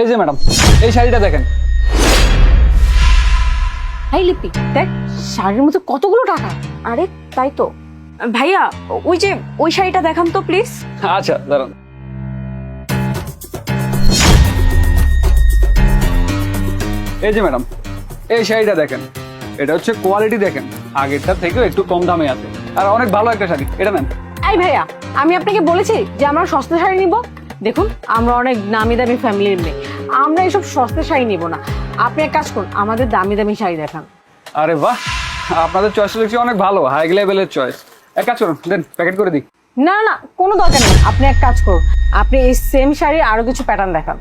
এই যে ম্যাডাম এই শাড়িটা দেখেন। এই লিপি দেখ শাড়ির মধ্যে কতগুলো টাকা? আরে তাই তো। ভাইয়া ওই যে ওই শাড়িটা দেখান তো প্লিজ আচ্ছা দাঁড়ান। এই যে ম্যাডাম এই শাড়িটা দেখেন। এটা হচ্ছে কোয়ালিটি দেখেন। আগেরটা থেকেও একটু কম দামে আছে। আর অনেক ভালো একটা শাড়ি। এটা নেন। এই ভাইয়া আমি আপনাকে বলেছি যে আমরা সস্তা শাড়ি নিব। দেখুন আমরা অনেক দামি দামি ফ্যামিলির মেয়ে। আমরা এসব সস্তা শাড়ি নিব না। আপনি এক কাজ করুন আমাদের দামি দামি শাড়ি দেখান। আরে বাহ! আপনাদের চয়েস দেখছি অনেক ভালো হাই লেভেলের চয়েস এক কাজ করুন দেন প্যাকেট করে দিই। না না কোনো দরকার নেই। আপনি এক কাজ করুন আপনি এই সেম শাড়ি আরও কিছু প্যাটার্ন দেখান।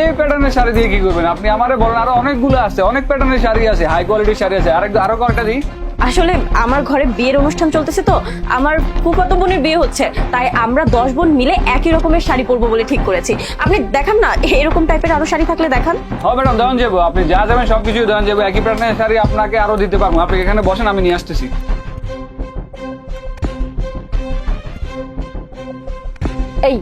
এই প্যাটার্নের শাড়ি দিয়ে কি করবেন? আপনি আমারে বলেন আরও অনেকগুলো আছে অনেক প্যাটার্নের শাড়ি আছে হাই কোয়ালিটির শাড়ি আছে। আরেক আরও কয়েকটা দিই। আসলে আমার ঘরে বিয়ের অনুষ্ঠান চলতেছে তো আমার ফুফাতো বোনের বিয়ে হচ্ছে তাই আমরা দশ বোন মিলে একই রকমের শাড়ি পরবো বলে ঠিক করেছি। আপনি দেখান না এরকম টাইপের আরও শাড়ি থাকলে দেখান। হ্যাঁ ম্যাডাম দেওয়ান যাব। আপনি যা যাবেন সবকিছু দেওয়ান যাব। একই প্যাটার্নের শাড়ি আপনাকে আরও দিতে পারব। আপনি এখানে বসেন আমি নিয়ে আসতেছি। এই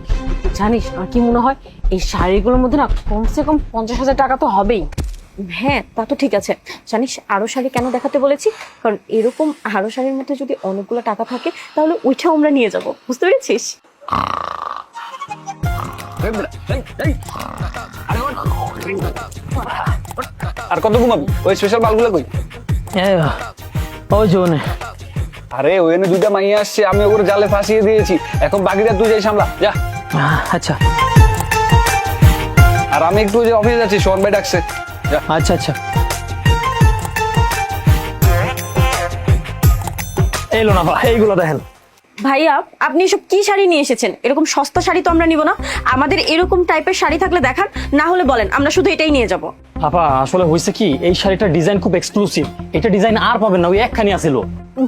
জানিস আমার কি মনে হয় এই শাড়িগুলোর মধ্যে না কমসে কম পঞ্চাশ হাজার টাকা তো হবেই। হ্যাঁ তা তো ঠিক আছে। জানিস আরও শাড়ি কেন দেখাতে বলেছি? কারণ এরকম আরও শাড়ির মধ্যে যদি অনেকগুলো টাকা থাকে তাহলে ওইটাও আমরা নিয়ে যাব। বুঝতে পেরেছিস? আর কত ঘুমাবি? ওই স্পেশাল মালগুলো কই? ওই জোনে। আরে ওখানে দুইটা মাইয়া আসছে আমি ওগুলো জালে ফাঁসিয়ে দিয়েছি। এখন বাকিটা তুই যাই সামলা যা। আচ্ছা। আর আমি একটু ওই যে অফিসে যাচ্ছি সোহন ভাই ডাকছে। আচ্ছা আচ্ছা। এলো না বা এইগুলো দেখেন। ভাইয়া আপনি এসব কি শাড়ি নিয়ে এসেছেন? এরকম সস্তা শাড়ি তো আমরা নিব না। আমাদের এরকম টাইপের শাড়ি থাকলে দেখান না হলে বলেন আমরা শুধু এটাই নিয়ে যাব। আপা আসলে হয়েছে কি এই শাড়িটার ডিজাইন খুব এক্সক্লুসিভ এটা ডিজাইন আর পাবেন না ওই একখানি আছিল।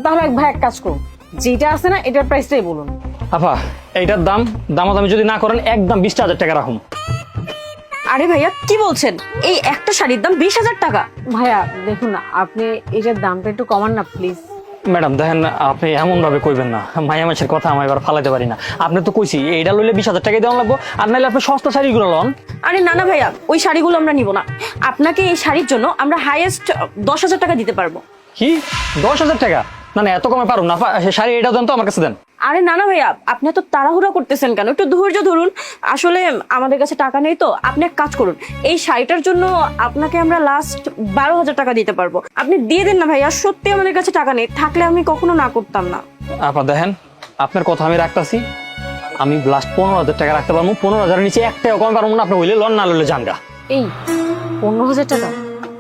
তাহলে এক ভাই এক কাজ করুন। যেটা আছে না এটার প্রাইসটাই বলুন। আপা এইটার দাম দামাদামি যদি না করেন একদম বিশটা হাজার টাকা রাখুন। আরে ভাইয়া কি বলছেন? এই একটা শাড়ির দাম বিশ হাজার টাকা। ভাইয়া দেখুন আপনি এটার দামটা একটু কমান না প্লিজ ম্যাডাম দেখেন আপনি এমন ভাবে কইবেন না। মায়া মাছের কথা আমি এবার ফালাইতে পারি না। আপনি তো কইছি এইটা লইলে বিশ হাজার টাকা দেওয়া লাগবো আর নাইলে আপনি সস্তা শাড়িগুলো লন। আরে না না ভাইয়া ওই শাড়িগুলো আমরা নিব না। আপনাকে এই শাড়ির জন্য আমরা হাইয়েস্ট দশ হাজার টাকা দিতে পারব। কি? দশ হাজার টাকা? না না এত কমে পারুন না। শাড়ি এটা দেন তো আমার কাছে দেন। আরে না না ভাইয়া আপনি তো তাড়াহুড়া করতেছেন কেন? একটু ধৈর্য ধরুন। আসলে আমাদের কাছে টাকা নেই তো। আপনি এক কাজ করুন এই শাড়িটার জন্য আপনাকে আমরা লাস্ট বারো হাজার টাকা দিতে পারব। আপনি দিয়ে দেন না ভাইয়া সত্যি আমাদের কাছে টাকা নেই। থাকলে আমি কখনো না করতাম না। আপা দেখেন আপনার কথা আমি রাখতেছি। আমি লাস্ট পনেরো হাজার টাকা রাখতে পারব। পনেরো হাজারের নিচে এক টাকা কম পারব না আপনি হইলে লন না লইলে জানগা এই পনেরো হাজার টাকা?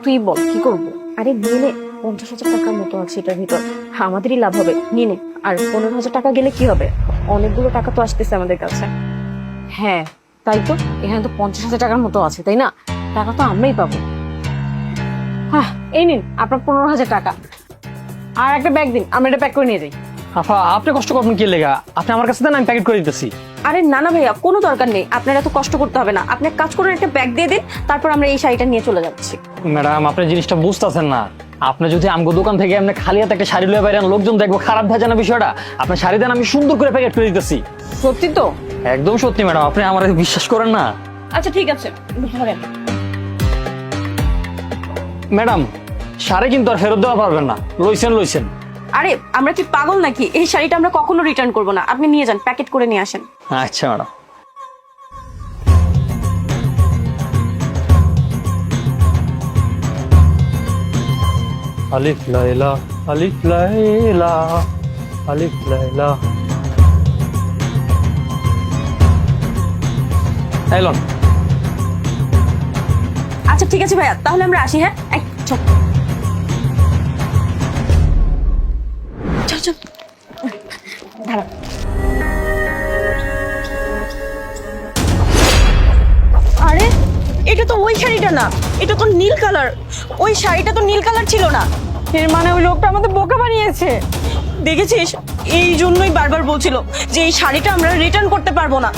তুই বল কি করব? আরে নে পঞ্চাশ হাজার টাকার মতো আছে এটার ভিতর। আমাদেরই লাভ হবে। নিয়ে নে। আর পনেরো হাজার টাকা গেলে কি হবে? অনেকগুলো টাকা তো আসতেছে আমাদের কাছে। হ্যাঁ তাই তো? এখানে তো পঞ্চাশ হাজার টাকার মতো আছে তাই না? টাকা তো আমরাই পাবো। হ্যাঁ এই নিন আপনার পনেরো হাজার টাকা। আর একটা ব্যাগ দিন আমরা এটা প্যাক করে নিয়ে যাই। আপা আপনি কষ্ট করবেন কি লেগা? আপনি আমার কাছে দেন আমি প্যাকেট করে দিতেছি। আরে না না ভাইয়া কোনো দরকার নেই। আপনার এত কষ্ট করতে হবে না। আপনি কাজ করুন একটা ব্যাগ দিয়ে দিন তারপর আমরা এই শাড়িটা নিয়ে চলে যাচ্ছি। ম্যাডাম আপনি জিনিসটা বুঝতেছেন না। আপনি যদি আমগো দোকান থেকে আপনি খালি হাতে একটা শাড়ি লয়ে বাইরেন লোকজন দেখব খারাপ ভেজে না বিষয়টা? আপনার শাড়ি দেন আমি সুন্দর করে প্যাকেট করে দিতেছি। সত্যি তো? একদম সত্যি ম্যাডাম। আপনি আমার বিশ্বাস করেন না? আচ্ছা ঠিক আছে। ধরেন। ম্যাডাম শাড়ি কিন্তু আর ফেরত দেওয়া পারবেন না। লইছেন লইছেন। আরে আমরা কি পাগল নাকি? এই শাড়িটা আমরা কখনো রিটার্ন করব না। আপনি নিয়ে যান প্যাকেট করে নিয়ে আসেন। আচ্ছা ম্যাডাম। আলিফ লাইলা আলিফ লাইলা আলিফ লাইলা এলন আচ্ছা ঠিক আছে ভাইয়া তাহলে আমরা আসি হ্যাঁ এই, চল চল চল দাঁড়া এটা তো ওই শাড়িটা না এটা তো নীল কালার। ওই শাড়িটা তো নীল কালার ছিল না। এর মানে ওই লোকটা আমাদের বোকা বানিয়েছে। দেখেছিস? এই জন্যই বারবার বলছিল যে এই শাড়িটা আমরা রিটার্ন করতে পারব না।